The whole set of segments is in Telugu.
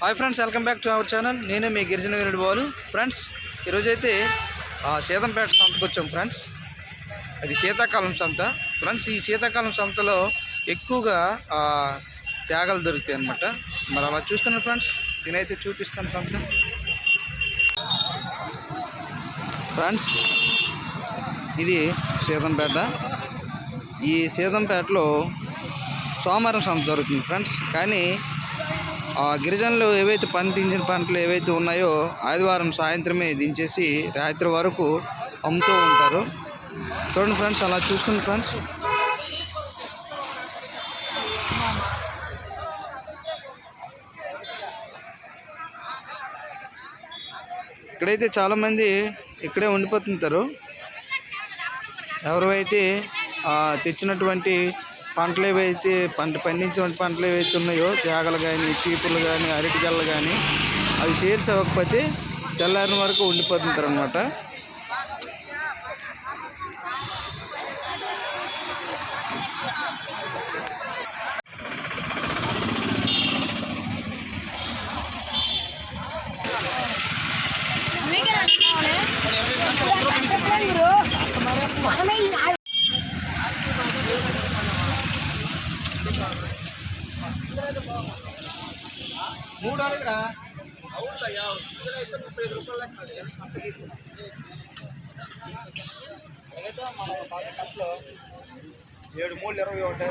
Hi friends welcome back to our channel నేను మీ గిరిజన వీరుడు బాలు. ఫ్రెండ్స్ ఈరోజైతే ఆ, సీతంపేట సంతకు వచ్చాం ఫ్రెండ్స్ అది శీతాకాలం సంత. ఫ్రెండ్స్ ఈ శీతాకాలం సంతలో ఎక్కువగా త్యాగాలు దొరుకుతాయి అనమాట మరి అలా చూస్తున్నాను ఫ్రెండ్స్ నేనైతే చూపిస్తాను సంత. ఫ్రెండ్స్ ఇది సీతంపేట. ఈ సీతంపేటలో సోమవారం సంత జరుగుతుంది ఫ్రెండ్స్ కానీ గిరిజనులు ఏవైతే పండించిన పంటలు ఏవైతే ఉన్నాయో ఆదివారం సాయంత్రమే దించేసి రాత్రి వరకు అమ్ముతూ ఉంటారు. చూడండి ఫ్రెండ్స్ అలా చూస్తుంది ఫ్రెండ్స్. ఇక్కడైతే చాలామంది ఇక్కడే ఉండిపోతుంటారు. ఎవరైతే తెచ్చినటువంటి పంటలు ఏవైతే పంట పండించిన పంటలు ఏవైతే ఉన్నాయో తేగలు కానీ చీపులు కానీ అరటిగళ్ళు కానీ అవి సేల్స్ అవ్వకపోతే తెల్లారిన వరకు ఉండిపోతుంటారు అనమాట ఏడు మూడు ఇరవై ఒకటి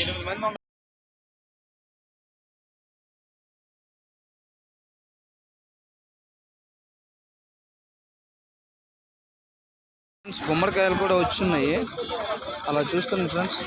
ఎనిమిది మంది ఫ్రెండ్స్ గుమ్మడికాయలు కూడా వచ్చున్నాయి. అలా చూస్తున్నాను ఫ్రెండ్స్.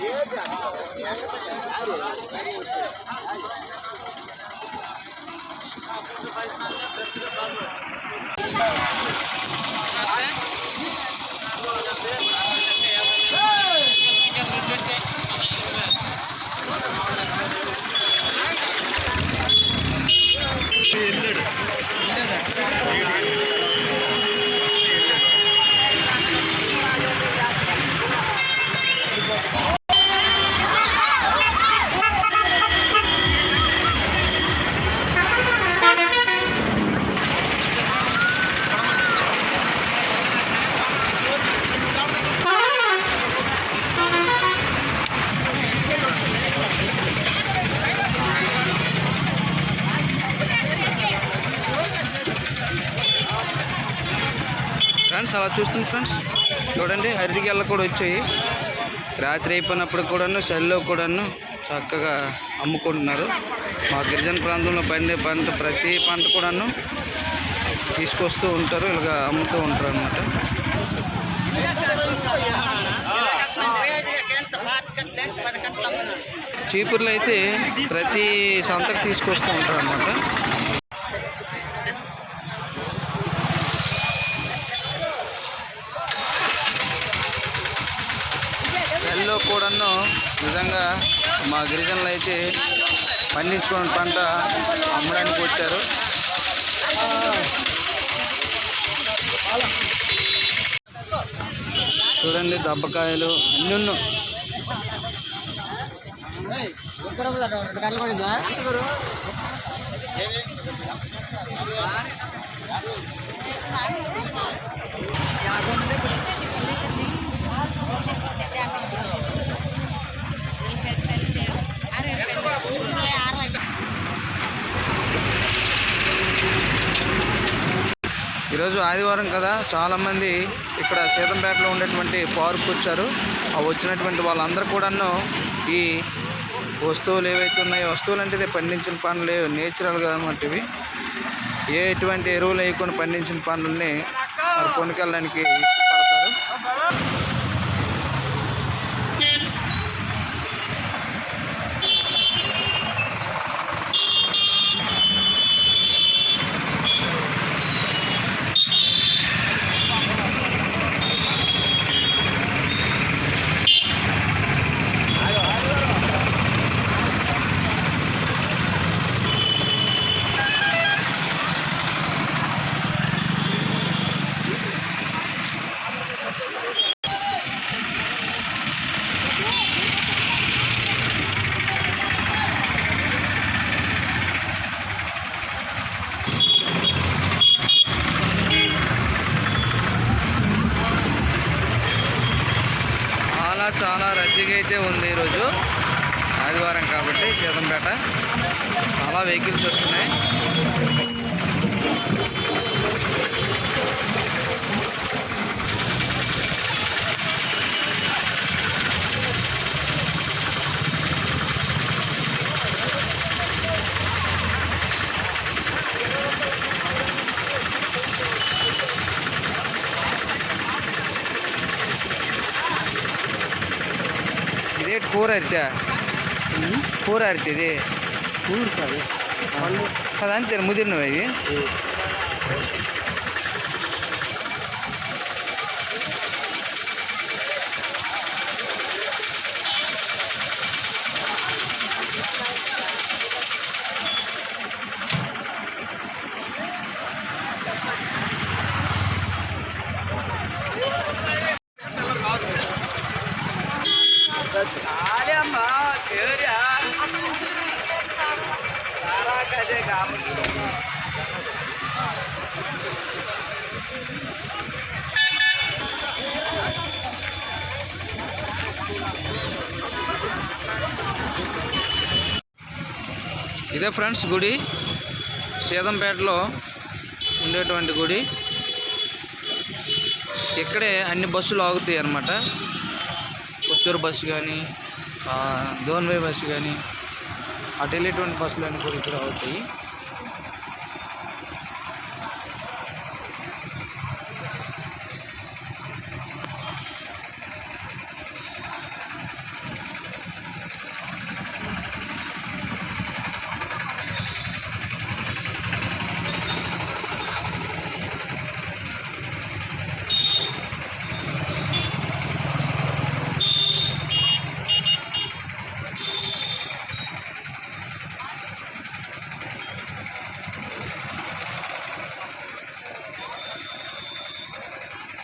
ఫ్రెండ్స్ అలా చూస్తుంది ఫ్రెండ్స్. చూడండి అరటిగెల్ల కూడా వచ్చాయి. రాత్రి అయిపోయినప్పుడు కూడాను చలిలో కూడాను చక్కగా అమ్ముకుంటున్నారు. మా గిరిజన ప్రాంతంలో పండే పంట ప్రతి పంట కూడాను తీసుకొస్తూ ఉంటారు ఇలాగ అమ్ముతూ ఉంటారు అన్నమాట. చీపుర్లు అయితే ప్రతి సంతకు తీసుకొస్తూ ఉంటారు అన్నమాట. నెలలో కూడాను నిజంగా మా గిరిజనులు అయితే పండించుకున్న పంట అమ్మడానికి వచ్చారు. చూడండి దబ్బకాయలు అన్నీ ఉన్నాయి ఈరోజు ఆదివారం కదా చాలామంది ఇక్కడ సీతంపేటలో ఉండేటువంటి పార్క్ వచ్చారు. ఆ వచ్చినటువంటి వాళ్ళందరూ కూడాను ఈ వస్తువులు ఏవైతే ఉన్నాయో వస్తువులు అంటే పండించిన పండ్లు నేచురల్గా వంటివి ఏ ఎటువంటి ఎరువులు వేయకుండా పండించిన పండ్లని మరి కొనుకెళ్ళడానికి చాలా రద్దీగా అయితే ఉంది ఈరోజు ఆదివారం కాబట్టి సీతంపేట చాలా వెహికల్స్ వస్తున్నాయి Thank you. ரேட் பூரா இருட்டா பூரா இருட்டுது பூ இருக்காது. அப்பதான் தெரியும் முதிர்னு ఇదే ఫ్రెండ్స్ గుడి. సీతంపేటలో ఉండేటువంటి గుడి. ఇక్కడే అన్ని బస్సులు ఆగుతాయి అన్నమాట. పుత్తూరు బస్సు కానీ దోన్వై బస్సు కానీ అటు వెళ్ళేటువంటి బస్సులు అన్నీ కూడా ఇక్కడ అవుతాయి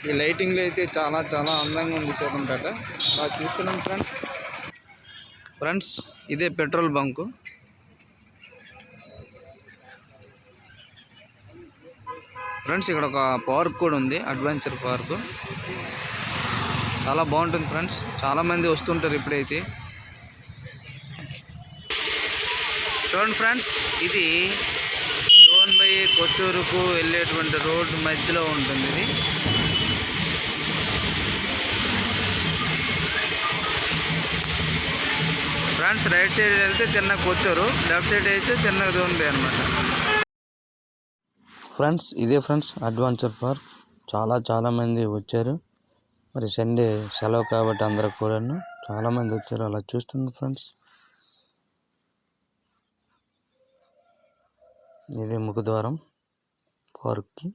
ఈ లైటింగ్లో అయితే చాలా చాలా అందంగా ఉంది సీతంపేట బాగా చూస్తున్నాం ఫ్రెండ్స్. ఫ్రెండ్స్ ఇదే పెట్రోల్ బంకు. ఫ్రెండ్స్ ఇక్కడ ఒక పార్క్ కూడా ఉంది అడ్వెంచర్ పార్క్. చాలా బాగుంటుంది ఫ్రెండ్స్. చాలామంది వస్తుంటారు ఇప్పుడైతే. చూడండి ఫ్రెండ్స్ ఇది డోన్ బై కొత్తూరుకు వెళ్ళేటువంటి రోడ్డు మధ్యలో ఉంటుంది ఇది. ఫ్రెండ్స్ రైట్ సైడ్ వెళ్తే తిన్నకు కొత్తూరు లెఫ్ట్ సైడ్ అయితే తిన్న ఉంది అనమాట ఫ్రెండ్స్ ఇదే ఫ్రెండ్స్ అడ్వెంచర్ పార్క్. చాలా చాలా మంది వచ్చారు. మరి సండే సెలవు కాబట్టి అందరికి కూడాను చాలా మంది వచ్చారు. అలా చూస్తున్నారు ఫ్రెండ్స్. ఇదే ముఖద్వారం పార్క్కి.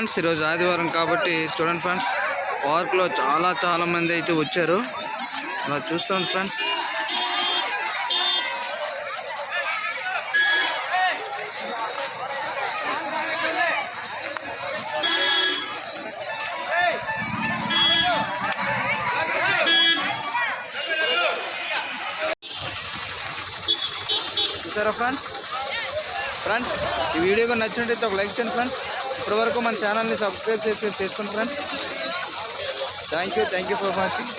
ఫ్రెండ్స్ ఈరోజు ఆదివారం కాబట్టి చూడండి ఫ్రెండ్స్ పార్క్లో చాలా చాలా మంది అయితే వచ్చారు. అలా చూస్తాం ఫ్రెండ్స్. చూసారా ఫ్రెండ్స్? ఫ్రెండ్స్ ఈ వీడియో నచ్చినట్టయితే ఒక లైక్ చేయండి ఫ్రెండ్స్. ఇప్పటివరకు మన ఛానల్ని సబ్స్క్రైబ్ చేసి చేసుకోండి friends thank you thank you for watching